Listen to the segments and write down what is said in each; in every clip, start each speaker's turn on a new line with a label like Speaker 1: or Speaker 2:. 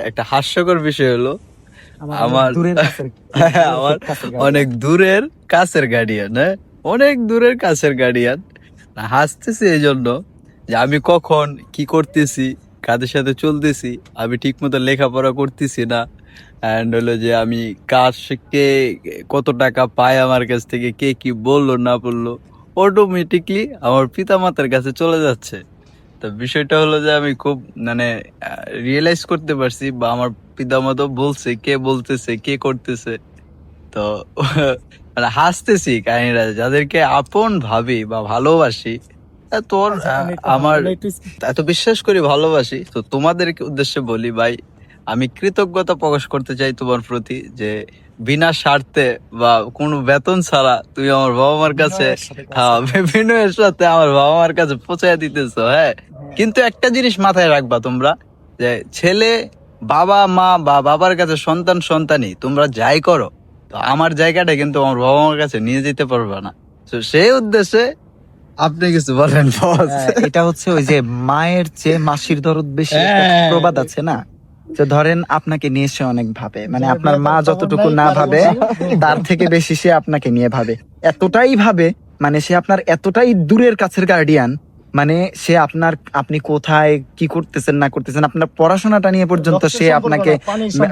Speaker 1: একটা হাস্যকর বিষয় হলো আমার-
Speaker 2: আমার
Speaker 1: অনেক দূরের কাছের গার্ডিয়ান হ্যাঁ? অনেক দূরের কাছের গার্ডিয়ান হাসতেছি এই জন্য যে আমি কখন কি করতেছি কাদের সাথে চলতেছি আমি ঠিক মতো লেখাপড়া করতেছি না। অ্যান্ড হলো যে আমি কাজ কে কত টাকা পায় আমার কাছ থেকে কে কি বলল না বলল অটোমেটিকলি আমার পিতামাতার কাছে চলে যাচ্ছে। তো বিষয়টা হলো যে আমি খুব মানে রিয়েলাইজ করতে পারছি বা আমার পিতামাতা বলছে কে বলতেছে কে করতেছে। তো মানে হাসতেছি কাহিনীরা যাদেরকে আপন ভাবি বা ভালোবাসি তোর
Speaker 2: আচ্ছা,
Speaker 1: আমার এত বিশ্বাস করি ভালোবাসি। তো তোমাদেরকে উদ্দেশ্যে বলি ভাই আমি কৃতজ্ঞতা প্রকাশ করতে চাই তোমার প্রতি যে বিনা স্বার্থে বা কোনো বেতন ছাড়া তুমি আমার বাবা মার কাছে হ্যাঁ সাথে আমার বাবা মার কাছে পৌঁছায় দিতেছো হ্যাঁ? কিন্তু একটা জিনিস মাথায় রাখবা তোমরা যে ছেলে বাবা মা বা বাবার কাছে সন্তান সন্তানই তোমরা যাই করো তো আমার জায়গাটা কিন্তু আমার বাবা মার কাছে নিয়ে যেতে পারবে না। তো সেই উদ্দেশ্যে আপনি কিছু বলেন
Speaker 2: হ্যাঁ, এটা হচ্ছে ওই যে মায়ের চেয়ে মাসির দরদ বেশি
Speaker 1: হ্যাঁ।
Speaker 2: প্রবাদ আছে না? যে ধরেন আপনাকে নিয়ে সে অনেক ভাবে। মানে আপনার মা যতটুকু না ভাবে তার থেকে বেশি সে আপনাকে নিয়ে ভাবে। এতটাই ভাবে মানে সে আপনার এতটাই দূরের কাছের গার্ডিয়ান মানে সে আপনার আপনি কোথায় কি করতেছেন না করতেছেন আপনার পড়াশোনাটা নিয়ে পর্যন্ত সে আপনাকে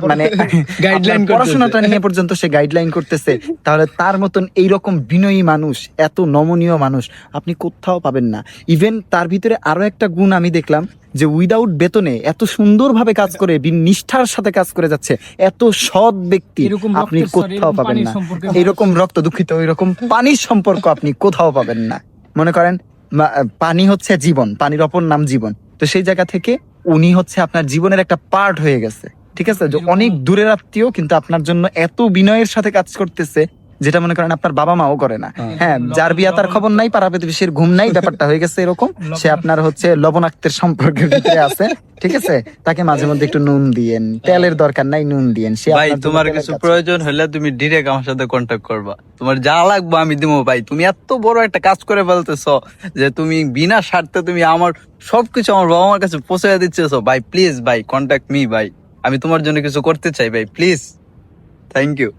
Speaker 2: মানে আপনার পড়াশোনাটা নিয়ে পর্যন্ত সে গাইডলাইন করতেছে। তাহলে তার মতন এইরকম বিনয়ী মানুষ এত নমনীয় মানুষ আপনি কোথাও পাবেন না। ইভেন তার ভিতরে আরও একটা গুণ আমি দেখলাম যে উইদাউট বেতনে এত সুন্দরভাবে কাজ করে নিষ্ঠার সাথে কাজ করে যাচ্ছে এত সৎ ব্যক্তি আপনি কোথাও
Speaker 3: এরকম
Speaker 2: পাবেন না। এইরকম রক্ত দুঃখিত ওইরকম পানির সম্পর্ক আপনি কোথাও পাবেন না। মনে করেন? পানি হচ্ছে জীবন পানির অপর নাম জীবন। তো সেই জায়গা থেকে উনি হচ্ছে আপনার জীবনের একটা পার্ট হয়ে গেছে। ঠিক আছে? যে অনেক দূরের আত্মীয় কিন্তু আপনার জন্য এত বিনয়ের সাথে কাজ করতেছে। যেটা মনে করেন আপনার বাবা মাও করে না।
Speaker 1: হ্যাঁ।
Speaker 2: হ্যাঁ যার বিয়া তার খবর নাই পাড়া প্রতিবেশীর ঘুম নাই ব্যাপারটা হয়ে গেছে এরকম। সে আপনার হচ্ছে লবণাক্তের সম্পর্কের ভিতরে আছে ঠিক আছে? তাকে মাঝে মধ্যে একটু নুন দিয়েন। তেলের দরকার নাই নুন দিয়েন। সে
Speaker 1: ভাই তোমার কিছু প্রয়োজন হলে তুমি ডিরেক্ট আমার সাথে কন্ট্যাক্ট করবা। তোমার যা লাগবে আমি দিব ভাই। তুমি এত বড় একটা কাজ করে ফেলতেছো যে তুমি বিনা স্বার্থে তুমি আমার সবকিছু আমার বাবা মার কাছে পৌঁছে দিচ্ছেছো। ভাই প্লিজ ভাই কন্ট্যাক্ট মি ভাই। আমি তোমার জন্য কিছু করতে চাই ভাই প্লিজ থ্যাংক ইউ